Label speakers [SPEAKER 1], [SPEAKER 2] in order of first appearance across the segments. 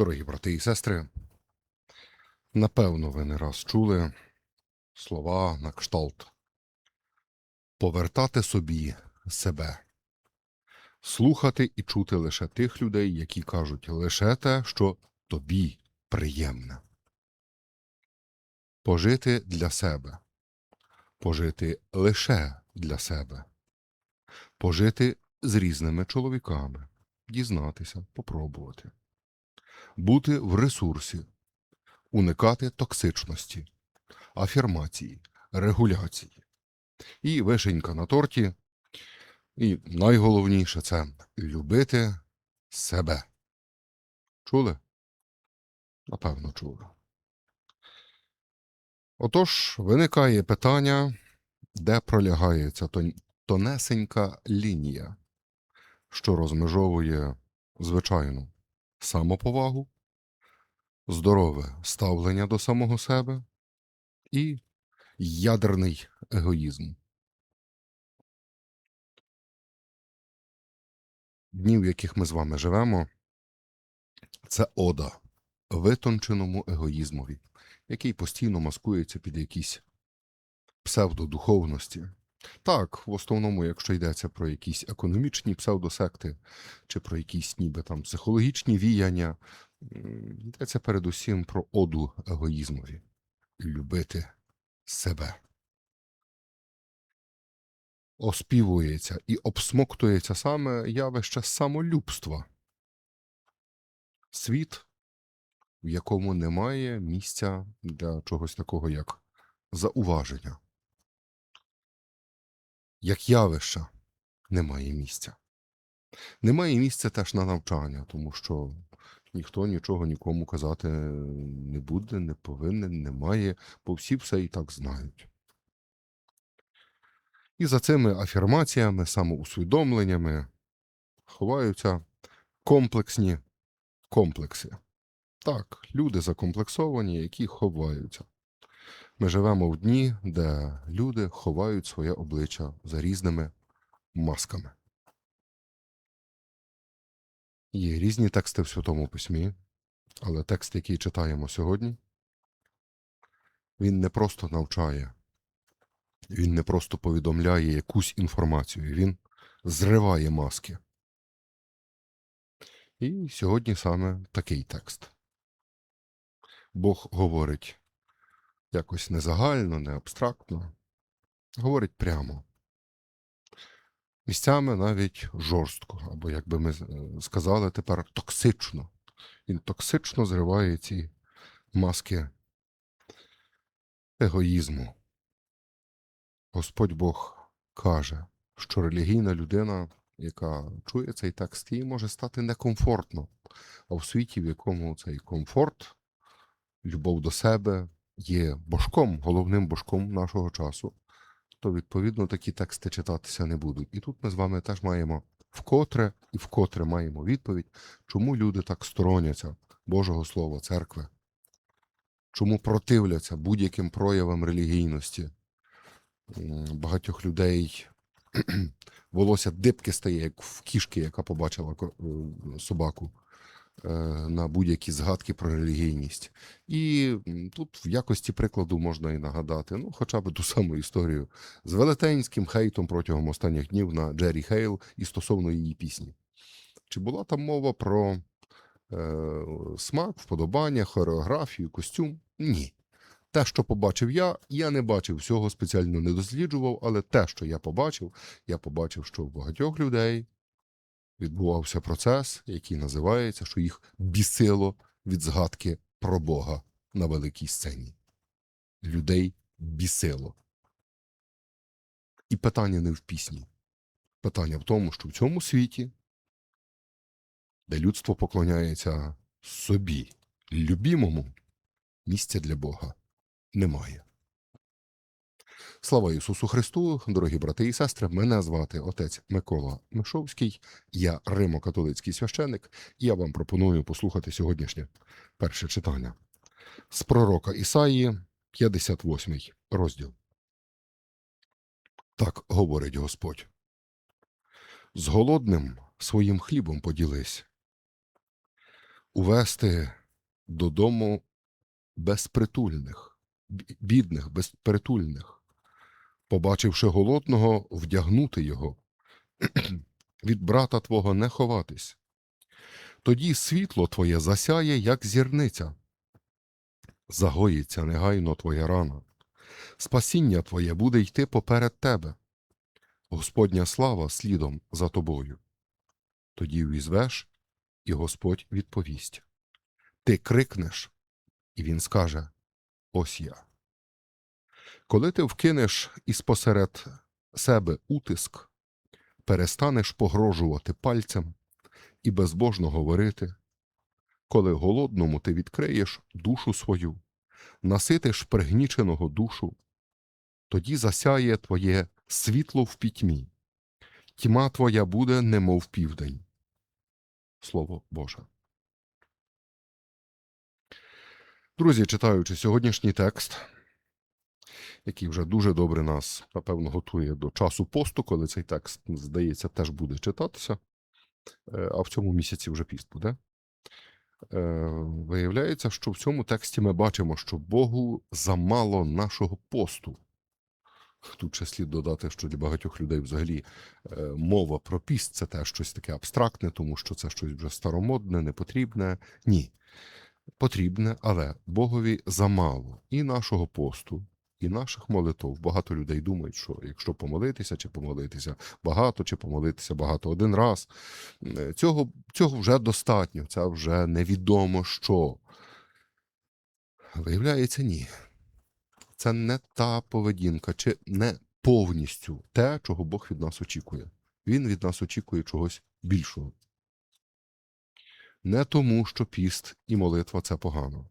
[SPEAKER 1] Дорогі брати і сестри, напевно, ви не раз чули слова на кшталт повертати собі себе, слухати і чути лише тих людей, які кажуть лише те, що тобі приємне. Пожити для себе, пожити лише для себе, пожити з різними чоловіками, дізнатися, попробувати бути в ресурсі, уникати токсичності, афірмації, регуляції. І вишенька на торті. І найголовніше це любити себе. Чули? Напевно, чули. Отож, виникає питання, де пролягає ця тонесенька лінія, що розмежовує звичайну самоповагу, здорове ставлення до самого себе і ядерний егоїзм. Дні, в яких ми з вами живемо, це ода витонченому егоїзмові, який постійно маскується під якісь псевдодуховності. Так, в основному, якщо йдеться про якісь економічні псевдосекти чи про якісь ніби там психологічні віяння, йдеться передусім про оду егоїзмові любити себе. Оспівується і обсмоктується саме явище самолюбства. Світ, в якому немає місця для чогось такого, як зауваження як явища немає місця. Немає місця теж на навчання, тому що ніхто нічого нікому казати не буде, не повинен, не має, бо всі все і так знають. І за цими афірмаціями, самоусвідомленнями ховаються комплексні комплекси. Так, люди закомплексовані, які ховаються. Ми живемо в дні, де люди ховають своє обличчя за різними масками. Є різні тексти в Святому Письмі, але текст, який читаємо сьогодні, він не просто навчає, він не просто повідомляє якусь інформацію, він зриває маски. І сьогодні саме такий текст. Бог говорить якось не загально, не абстрактно, говорить прямо. Місцями навіть жорстко, або, як би ми е, сказали тепер, токсично. Він токсично зриває ці маски егоїзму. Господь Бог каже, що релігійна людина, яка чує цей текст, їй може стати некомфортно. А в світі, в якому цей комфорт, любов до себе, є божком, головним божком нашого часу, то відповідно такі тексти читатися не будуть. І тут ми з вами теж маємо вкотре і вкотре маємо відповідь, чому люди так стороняться Божого Слова, церкви, чому противляться будь-яким проявам релігійності. Багатьох людей волосся дибки стає, як в кішки, яка побачила собаку на будь-які згадки про релігійність. І тут в якості прикладу можна і нагадати, ну, хоча б ту саму історію з велетенським хейтом протягом останніх днів на Джері Хейл і стосовно її пісні. Чи була там мова про е, смак, вподобання, хореографію, костюм? Ні. Те, що побачив я, я не бачив всього, спеціально не досліджував, але те, що я побачив, я побачив, що в багатьох людей відбувався процес, який називається, що їх бісило від згадки про Бога на великій сцені. Людей бісило. І питання не в пісні. Питання в тому, що в цьому світі, де людство поклоняється собі, любімому, місця для Бога немає. Слава Ісусу Христу, дорогі брати і сестри, мене звати отець Микола Мишовський, я римо-католицький священник, і я вам пропоную послухати сьогоднішнє перше читання з пророка Ісаї, 58 розділ. Так говорить Господь. З голодним своїм хлібом поділись, увести додому безпритульних, бідних, безпритульних, побачивши голодного, вдягнути його, від брата твого не ховатись. Тоді світло твоє засяє, як зірниця. Загоїться негайно твоя рана. Спасіння твоє буде йти поперед тебе. Господня слава слідом за тобою. Тоді візвеш, і Господь відповість. Ти крикнеш, і він скаже: Ось я. Коли ти вкинеш із посеред себе утиск, перестанеш погрожувати пальцем і безбожно говорити, коли голодному ти відкриєш душу свою, наситиш пригніченого душу, тоді засяє твоє світло в пітьмі, тьма твоя буде, немов південь. Слово Боже. Друзі, читаючи сьогоднішній текст, який вже дуже добре нас, напевно, готує до часу посту, коли цей текст, здається, теж буде читатися, е, а в цьому місяці вже піст буде. Е, Виявляється, що в цьому тексті ми бачимо, що Богу замало нашого посту. Тут ще слід додати, що для багатьох людей взагалі е, мова про піст це теж щось таке абстрактне, тому що це щось вже старомодне, непотрібне. Ні. Потрібне, але Богові замало і нашого посту, і наших молитов. Багато людей думають, що якщо помолитися, чи помолитися багато, чи помолитися багато один раз, е, цього, цього вже достатньо, це вже невідомо що. Виявляється, ні. Це не та поведінка, чи не повністю те, чого Бог від нас очікує. Він від нас очікує чогось більшого. Не тому, що піст і молитва це погано,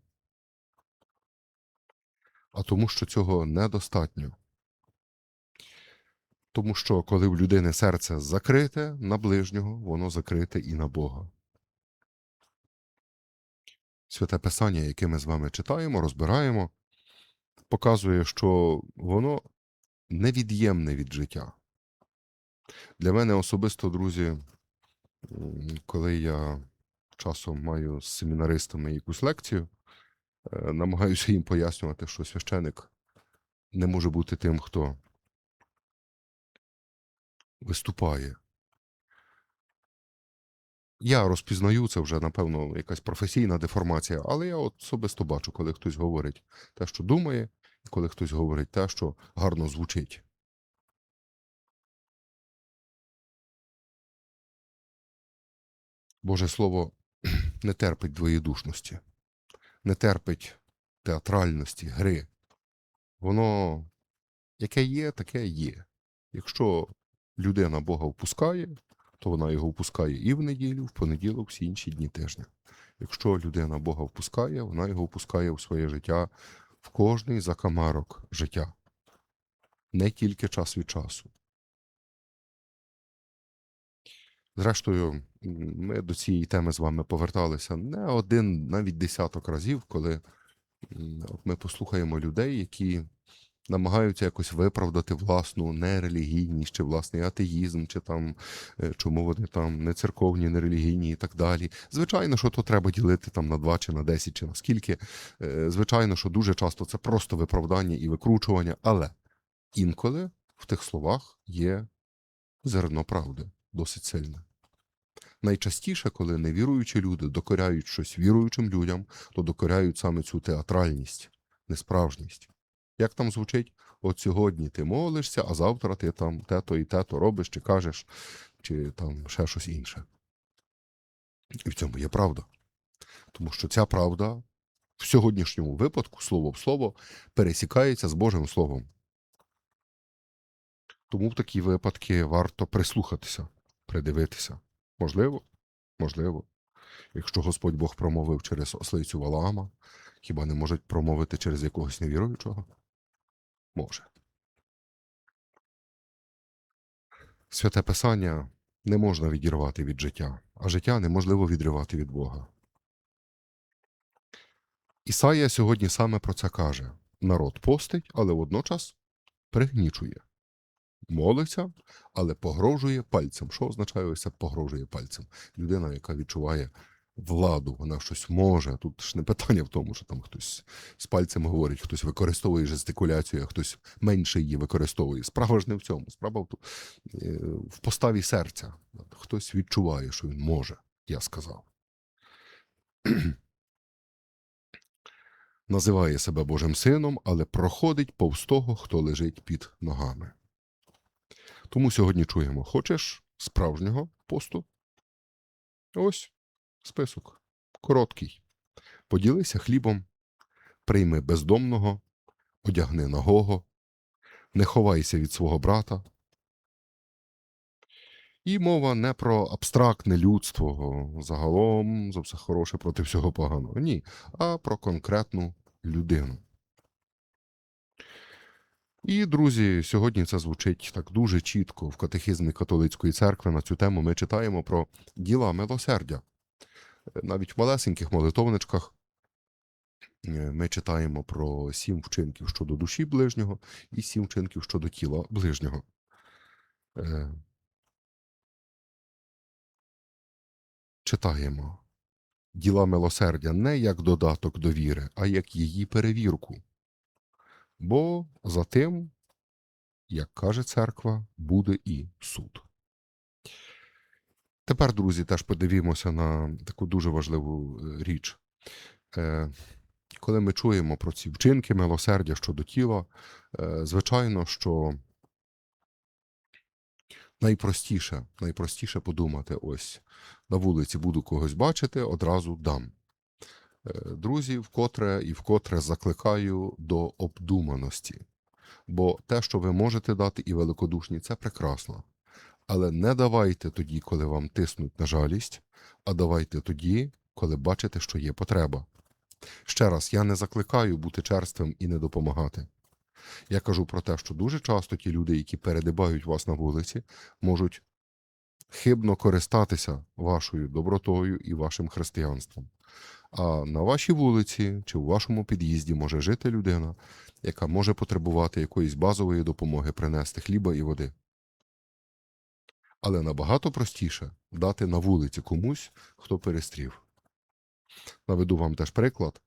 [SPEAKER 1] а тому, що цього недостатньо. Тому що коли в людини серце закрите на ближнього, воно закрите і на Бога. Святе Писання, яке ми з вами читаємо, розбираємо, показує, що воно невід'ємне від життя. Для мене особисто, друзі, коли я часом маю з семінаристами якусь лекцію, намагаюся їм пояснювати, що священик не може бути тим, хто виступає. Я розпізнаю це вже, напевно, якась професійна деформація, але я особисто бачу, коли хтось говорить те, що думає, і коли хтось говорить те, що гарно звучить. Боже Слово не терпить двоєдушності, не терпить театральності, гри. Воно яке є, таке є. Якщо людина Бога впускає, то вона його впускає і в неділю, в понеділок, всі інші дні тижня. Якщо людина Бога впускає, вона його впускає в своє життя в кожний закамарок життя, не тільки час від часу. Зрештою, ми до цієї теми з вами поверталися не один, навіть десяток разів, коли ми послухаємо людей, які намагаються якось виправдати власну нерелігійність, чи власний атеїзм, чи там е, чому вони там не церковні, не релігійні і так далі. Звичайно, що то треба ділити там на два чи на десять, чи на скільки. Е, Звичайно, що дуже часто це просто виправдання і викручування, але інколи в тих словах є зерно правди досить сильне. Найчастіше, коли невіруючі люди докоряють щось віруючим людям, то докоряють саме цю театральність, несправжність. Як там звучить? От сьогодні ти молишся, а завтра ти там те-то і те-то робиш, чи кажеш, чи там ще щось інше. І в цьому є правда. Тому що ця правда в сьогоднішньому випадку, слово в слово, пересікається з Божим Словом. Тому в такі випадки варто прислухатися, придивитися. Можливо, можливо. Якщо Господь Бог промовив через ослицю Валаама, хіба не можуть промовити через якогось невіруючого? Може. Святе Писання не можна відірвати від життя, а життя неможливо відривати від Бога. Ісая сьогодні саме про це каже: народ постить, але водночас пригнічує. Молиться, але погрожує пальцем. Що означає ось це погрожує пальцем? Людина, яка відчуває владу, вона щось може. Тут ж не питання в тому, що там хтось з пальцем говорить, хтось використовує жестикуляцію, а хтось менше її використовує. Справа ж не в цьому. Справа в, е, поставі серця. Хтось відчуває, що він може, я сказав. Називає себе Божим сином, але проходить повз того, хто лежить під ногами. Тому сьогодні чуємо: хочеш справжнього посту? Ось список. Короткий. Поділися хлібом, прийми бездомного, одягни нагого, не ховайся від свого брата. І мова не про абстрактне людство загалом за все хороше проти всього поганого. Ні, а про конкретну людину. І, друзі, сьогодні це звучить так дуже чітко в катехизмі католицької церкви. На цю тему ми читаємо про діла милосердя. Е, Навіть в малесеньких молитовничках е, ми читаємо про сім вчинків щодо душі ближнього і сім вчинків щодо тіла ближнього. Е, Читаємо діла милосердя не як додаток до віри, а як її перевірку. Бо за тим, як каже церква, буде і суд. Тепер, друзі, теж подивімося на таку дуже важливу е, річ. Е, Коли ми чуємо про ці вчинки милосердя щодо тіла, е, звичайно, що найпростіше, найпростіше подумати: ось на вулиці буду когось бачити, одразу дам. Е, Друзі, вкотре і вкотре закликаю до обдуманості. Бо те, що ви можете дати і великодушні, це прекрасно. Але не давайте тоді, коли вам тиснуть на жалість, а давайте тоді, коли бачите, що є потреба. Ще раз, я не закликаю бути черствим і не допомагати. Я кажу про те, що дуже часто ті люди, які передибають вас на вулиці, можуть хибно користатися вашою добротою і вашим християнством. А на вашій вулиці чи у вашому під'їзді може жити людина, яка може потребувати якоїсь базової допомоги принести хліба і води. Але набагато простіше дати на вулиці комусь, хто перестрів. Наведу вам теж приклад.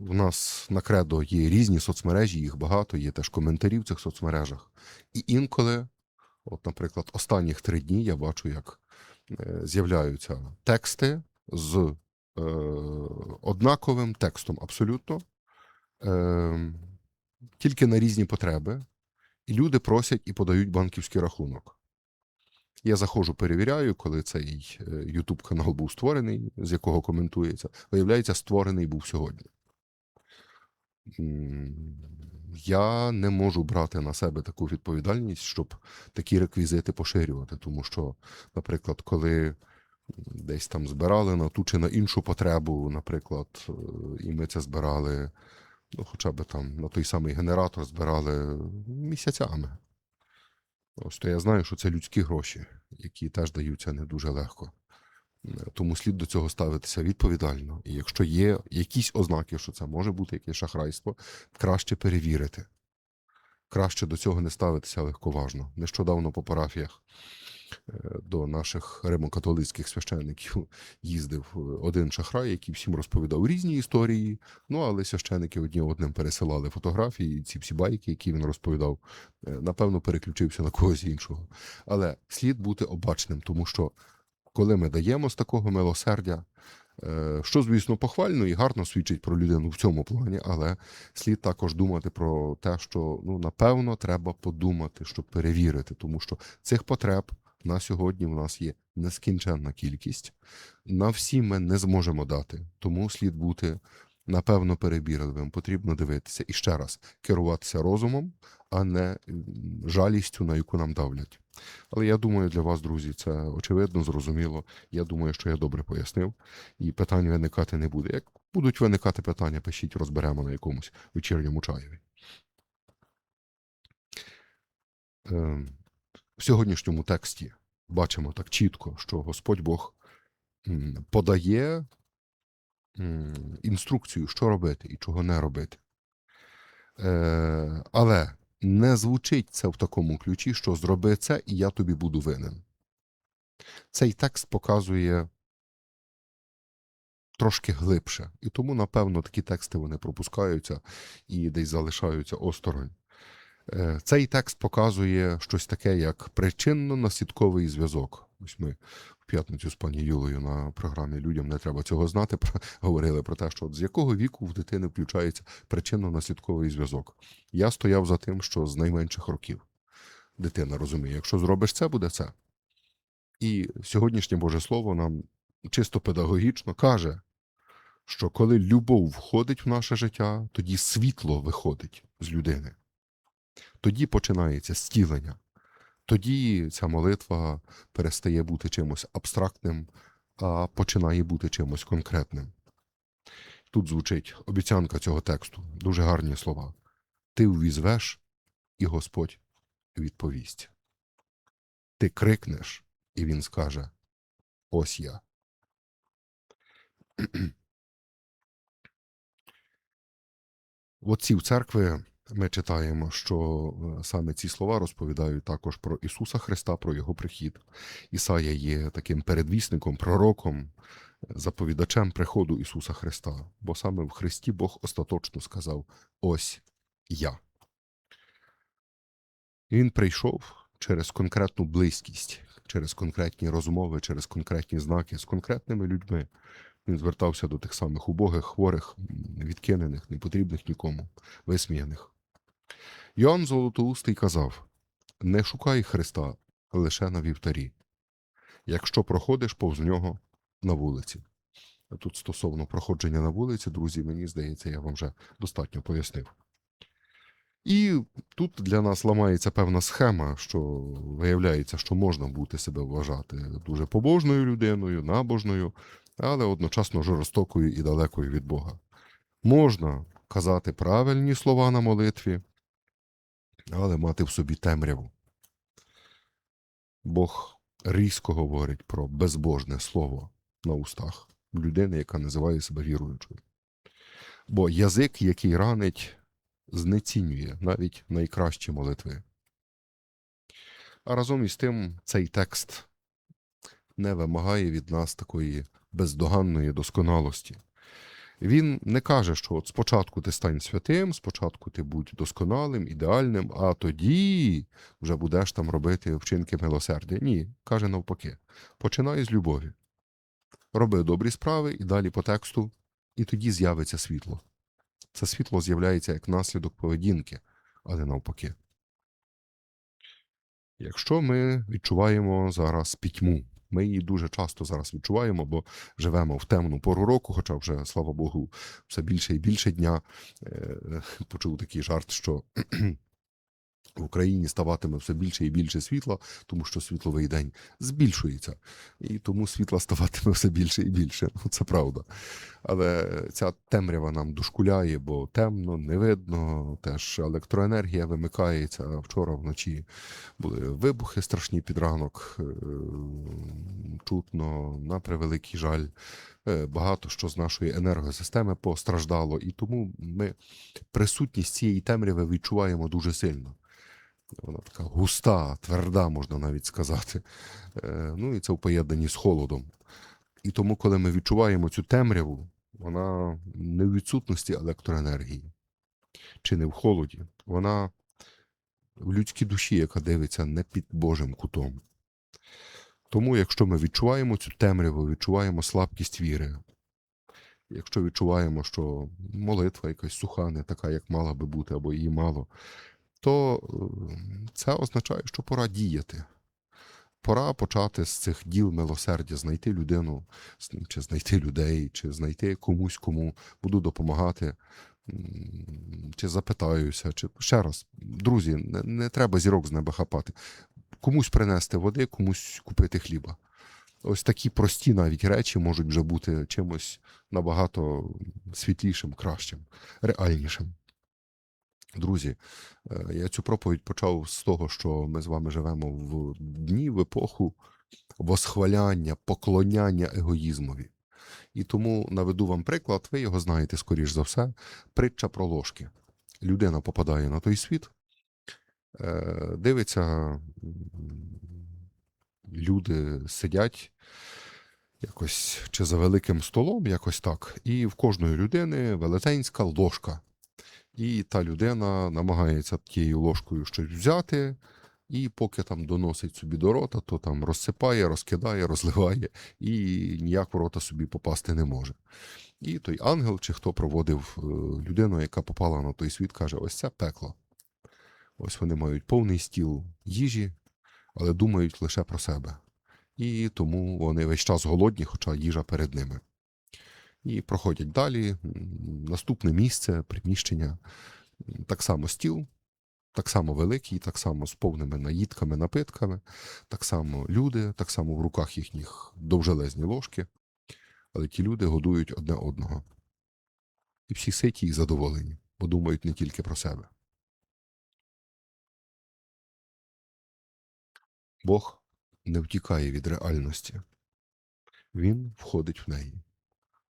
[SPEAKER 1] У нас на кредо є різні соцмережі, їх багато, є теж коментарі в цих соцмережах. І інколи, от, наприклад, останніх три дні я бачу, як з'являються тексти з е, однаковим текстом абсолютно, е, тільки на різні потреби, і люди просять і подають банківський рахунок. Я заходжу, перевіряю, коли цей е, YouTube канал був створений, з якого коментується. Виявляється, створений був сьогодні. Я не можу брати на себе таку відповідальність, щоб такі реквізити поширювати. Тому що, наприклад, коли десь там збирали на ту чи на іншу потребу, наприклад, е, і ми це збирали, ну, хоча б там на той самий генератор збирали місяцями. Ось то я знаю, що це людські гроші, які теж даються не дуже легко. Тому слід до цього ставитися відповідально. І якщо є якісь ознаки, що це може бути якесь шахрайство, краще перевірити. Краще до цього не ставитися легковажно. Нещодавно по парафіях е, до наших римокатолицьких священників їздив е, один шахрай, який всім розповідав різні історії. Ну але священники одні одним пересилали фотографії, ці всі байки, які він розповідав, е, напевно, переключився на когось іншого. Але слід бути обачним, тому що коли ми даємо з такого милосердя, е, що, звісно, похвально і гарно свідчить про людину в цьому плані, але слід також думати про те, що ну, напевно треба подумати, щоб перевірити, тому що цих потреб на сьогодні в нас є нескінченна кількість. На всі ми не зможемо дати, тому слід бути. Напевно, перебірливим, потрібно дивитися і ще раз керуватися розумом, а не жалістю, на яку нам давлять. Але я думаю, для вас, друзі, це очевидно, зрозуміло. Я думаю, що я добре пояснив, і питань виникати не буде. Як будуть виникати питання, пишіть, розберемо на якомусь вечірньому чаєві. Ем, В сьогоднішньому тексті бачимо так чітко, що Господь Бог подає інструкцію, що робити і чого не робити. Е, Але не звучить це в такому ключі, що зроби це, і я тобі буду винен. Цей текст показує трошки глибше. І тому, напевно, такі тексти вони пропускаються і десь залишаються осторонь. Е, Цей текст показує щось таке, як причинно-наслідковий зв'язок. Ось ми п'ятницю з пані Юлею на програмі Людям не треба цього знати. Говорили про те, що от з якого віку в дитини включається причинно-наслідковий зв'язок. Я стояв за тим, що з найменших років дитина розуміє, якщо зробиш це, буде це. І сьогоднішнє Боже Слово нам чисто педагогічно каже, що коли любов входить в наше життя, тоді світло виходить з людини. Тоді починається стілення. Тоді ця молитва перестає бути чимось абстрактним, а починає бути чимось конкретним. Тут звучить обіцянка цього тексту, дуже гарні слова. Ти увізвеш, і Господь відповість. Ти крикнеш, і Він скаже: Ось я. Отців церкви ми читаємо, що е, саме ці слова розповідають також про Ісуса Христа, про Його прихід. Ісая є таким передвісником, пророком, е, заповідачем приходу Ісуса Христа, бо саме в Христі Бог остаточно сказав: Ось я. І Він прийшов через конкретну близькість, через конкретні розмови, через конкретні знаки з конкретними людьми. Він звертався до тих самих убогих, хворих, відкинених, непотрібних нікому, висміяних. Йоанн Золотоустий казав: не шукай Христа лише на вівтарі, якщо проходиш повз нього на вулиці. Тут стосовно проходження на вулиці, друзі, мені здається, я вам вже достатньо пояснив. І тут для нас ламається певна схема, що виявляється, що можна бути себе вважати дуже побожною людиною, набожною, але одночасно жорстокою і далекою від Бога. Можна казати правильні слова на молитві, але мати в собі темряву. Бог різко говорить про безбожне слово на устах людини, яка називає себе віруючою. Бо язик, який ранить, знецінює навіть найкращі молитви. А разом із тим цей текст не вимагає від нас такої бездоганної досконалості. Він не каже, що от спочатку ти стань святим, спочатку ти будь досконалим, ідеальним, а тоді вже будеш там робити вчинки милосердя. Ні, каже навпаки. Починай з любові. Роби добрі справи і далі по тексту, і тоді з'явиться світло. Це світло з'являється як наслідок поведінки, але навпаки. Якщо ми відчуваємо зараз пітьму, ми її дуже часто зараз відчуваємо, бо живемо в темну пору року, хоча вже, слава Богу, все більше і більше дня. Е, Почув такий жарт, що в Україні ставатиме все більше і більше світла, тому що світловий день збільшується, і тому світла ставатиме все більше і більше. Ну, це правда. Але ця темрява нам дошкуляє, бо темно, не видно. Теж електроенергія вимикається. Вчора вночі були вибухи страшні під ранок. е, Чутно, на превеликий жаль. е, Багато що з нашої енергосистеми постраждало, і тому ми присутність цієї темряви відчуваємо дуже сильно. Вона така густа, тверда, можна навіть сказати. Е, Ну і це в поєднанні з холодом. І тому, коли ми відчуваємо цю темряву, вона не в відсутності електроенергії чи не в холоді, вона в людській душі, яка дивиться не під Божим кутом. Тому, якщо ми відчуваємо цю темряву, відчуваємо слабкість віри, якщо відчуваємо, що молитва якась суха, не така, як мала би бути, або її мало, то е, це означає, що пора діяти. Пора почати з цих діл милосердя, знайти людину, чи знайти людей, чи знайти комусь, кому буду допомагати, чи запитаюся, чи ще раз, друзі, не, не треба зірок з неба хапати. Комусь принести води, комусь купити хліба. Ось такі прості навіть речі можуть вже бути чимось набагато світлішим, кращим, реальнішим. Друзі, е, я цю проповідь почав з того, що ми з вами живемо в дні, в епоху восхваляння, поклоняння егоїзмові. І тому наведу вам приклад, ви його знаєте, скоріш за все, притча про ложки. Людина попадає на той світ, е, дивиться, люди сидять якось чи за великим столом, якось так, і в кожної людини велетенська ложка. І та людина намагається тією ложкою щось взяти, і поки там доносить собі до рота, то там розсипає, розкидає, розливає, і ніяк в рота собі попасти не може. І той ангел, чи хто проводив е, людину, яка попала на той світ, каже: ось це пекло. Ось вони мають повний стіл їжі, але думають лише про себе. І тому вони весь час голодні, хоча їжа перед ними. І проходять далі. Наступне місце, приміщення, так само стіл, так само великий, так само з повними наїдками, напитками, так само люди, так само в руках їхніх довжелезні ложки. Але ті люди годують одне одного. І всі ситі і задоволені, бо думають не тільки про себе. Бог не втікає від реальності. Він входить в неї,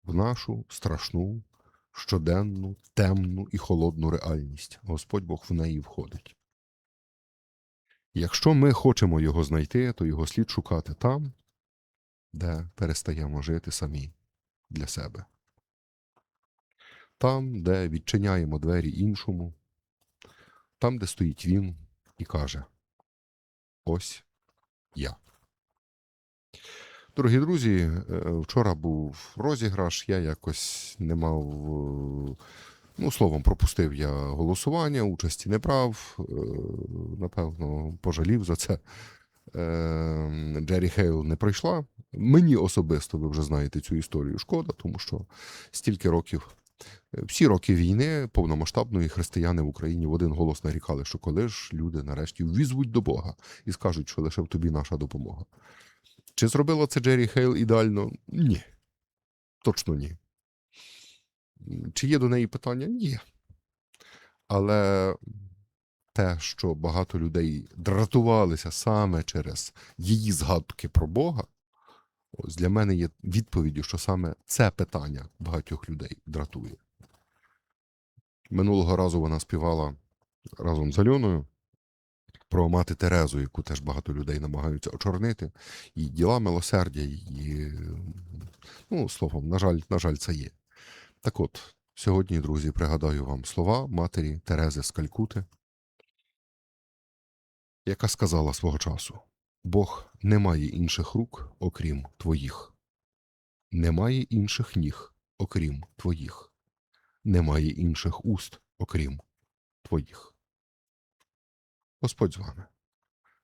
[SPEAKER 1] в нашу страшну, щоденну, темну і холодну реальність. Господь Бог в неї входить. Якщо ми хочемо його знайти, то його слід шукати там, де перестаємо жити самі для себе. Там, де відчиняємо двері іншому, там, де стоїть він і каже: Ось я. Дорогі друзі, е, вчора був розіграш, я якось не мав. е, Ну, словом, пропустив я голосування, участі не брав. е, Напевно, пожалів за це. Джері Хейл не пройшла. Мені особисто, ви вже знаєте цю історію, шкода, тому що стільки років, всі роки війни повномасштабної християни в Україні в один голос нарікали, що коли ж люди нарешті ввізвуть до Бога і скажуть, що лише в тобі наша допомога. Чи зробила це Джері Хейл ідеально? Ні. Точно ні. Чи є до неї питання? Ні. Але те, що багато людей дратувалися саме через її згадки про Бога, ось для мене є відповіддю, що саме це питання багатьох людей дратує. Минулого разу вона співала разом з Альоною про мати Терезу, яку теж багато людей намагаються очорнити, і діла милосердя, і, ну, словом, на жаль, на жаль, це є. Так от, сьогодні, друзі, пригадаю вам слова матері Терези з Калькути, яка сказала свого часу: Бог не має інших рук, окрім твоїх, немає інших ніг, окрім твоїх, немає інших уст, окрім твоїх. Господь з вами.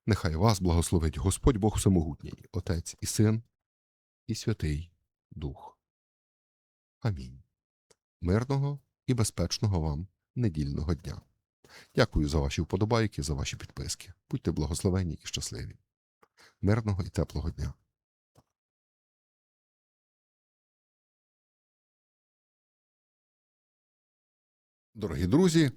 [SPEAKER 1] Нехай вас благословить Господь Бог Всемогутній, Отець і Син, і Святий Дух. Амінь. Мирного і безпечного вам недільного дня. Дякую за ваші вподобайки, за ваші підписки. Будьте благословені і щасливі. Мирного і теплого дня. Дорогі друзі,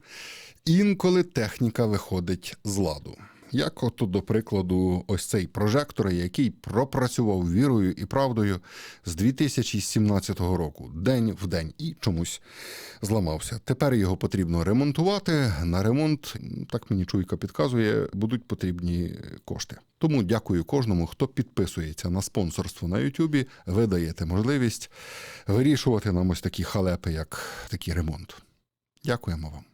[SPEAKER 1] інколи техніка виходить з ладу. Як от, до прикладу, ось цей прожектор, який пропрацював вірою і правдою з 2017 року, день в день, і чомусь зламався. Тепер його потрібно ремонтувати. На ремонт, так мені чуйка підказує, будуть потрібні кошти. Тому дякую кожному, хто підписується на спонсорство на Ютубі. Ви даєте можливість вирішувати нам ось такі халепи, як такий ремонт. Дякуємо вам.